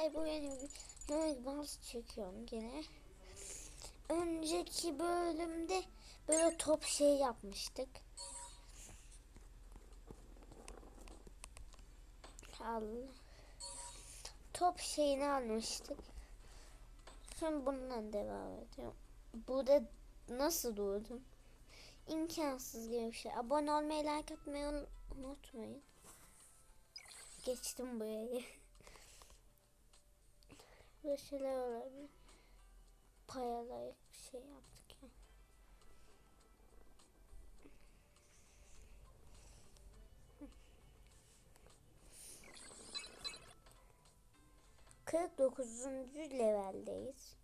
Hayır bu benim yemek bazı çekiyorum gene. Önceki bölümde böyle top şey yapmıştık. Allah. Top şeyini almıştık. Şimdi bundan devam ediyorum. Burada nasıl durdum? İmkansız gibi bir şey. Abone olmayı, like atmayı un- unutmayın. Geçtim burayı. Böyle şeyler olabilir. Payalayıp bir şey yaptık ya. Kırk dokuzuncu leveldeyiz.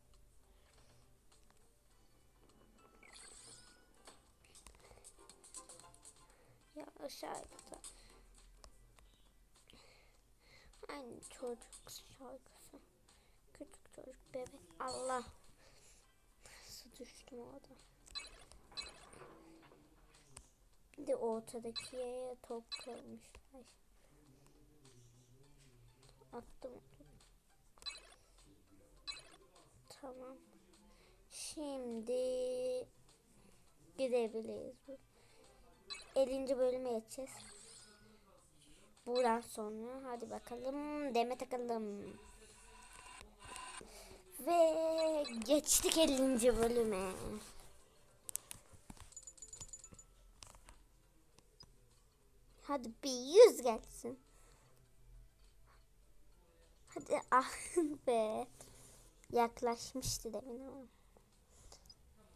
Ya aşağıda. Aynı çocuk şarkısı. Çocuk bebek. Allah. Nasıl düştüm orada. Bir de ortadaki top koymuşlar. Attım. Tamam. Şimdi gidebiliriz. 50. bölüme geçeceğiz. Buradan sonra hadi bakalım deme takalım. Ve geçtik 50. bölüme. Hadi bir yüz geçsin. Hadi ah be. Yaklaşmıştı demin ama.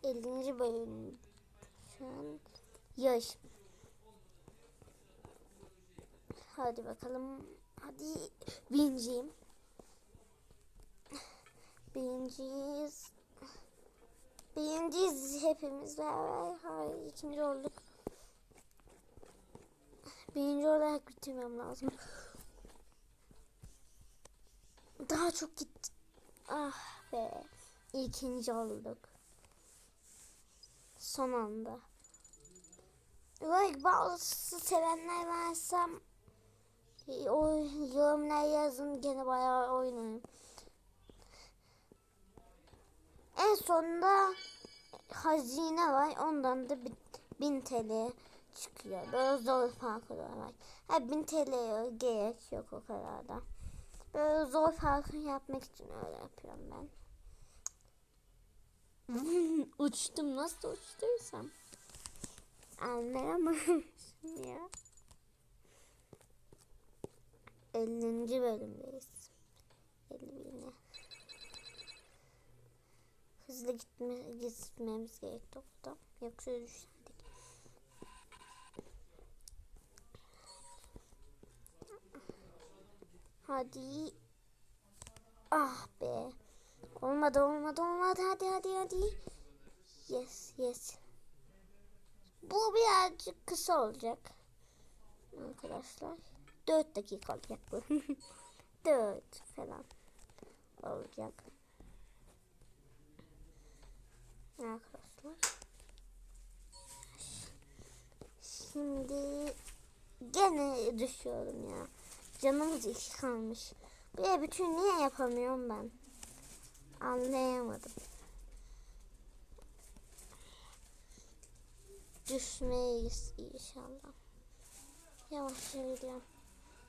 50. bölüm. Şu an yarış. Hadi bakalım. Hadi birinciyim. Birinciyiz. Birinciyiz hepimiz beraber. Hayır ikinci olduk. Birinci olarak bitirmem lazım. Daha çok gitti. Ah be. İkinci olduk. Son anda. Like bazı sevenler varsa o yorumlar yazın gene bayağı oynarım. En sonunda hazine var. Ondan da bi- 1000 TL çıkıyor. Böyle zor farkı var. Ha 1000 TL gerek yok o kadar da. Böyle zor farkı yapmak için öyle yapıyorum ben. Uçtum nasıl uçtuysam. Anlayamamışım ya. 50. bölümdeyiz. 51'ne. Hızlı gitme, gitmemiz gerekti orada. Yoksa düşerdik. Hadi. Ah be. Olmadı olmadı olmadı. Hadi hadi hadi. Yes yes. Bu birazcık kısa olacak. Arkadaşlar. 4 dakika olacak bu. 4 falan olacak. Arkadaşlar. Şimdi gene düşüyorum ya. Canımız iki kalmış. Bir bütün niye yapamıyorum ben? Anlayamadım. Düşmeyiz inşallah. Yavaş gidiyorum.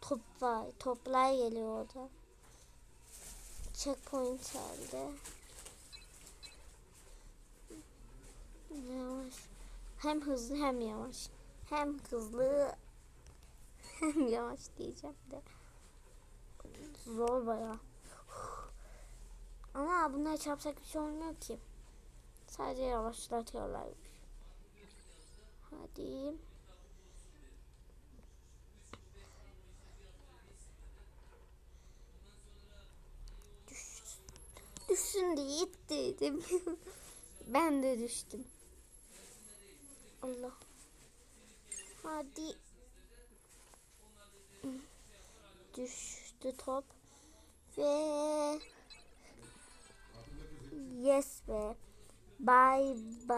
Top var. Toplar geliyor orada. Checkpoint geldi. Yavaş. Hem hızlı hem yavaş. Hem hızlı hem yavaş diyeceğim de. Zor baya. Ama bunlar çarpsak bir şey olmuyor ki. Sadece yavaşlatıyorlar. Hadi. Düş. Düşsün diye ittirdim. ben de düştüm. Allah. Hadi. Düştü top. Ve yes be. Bye bye.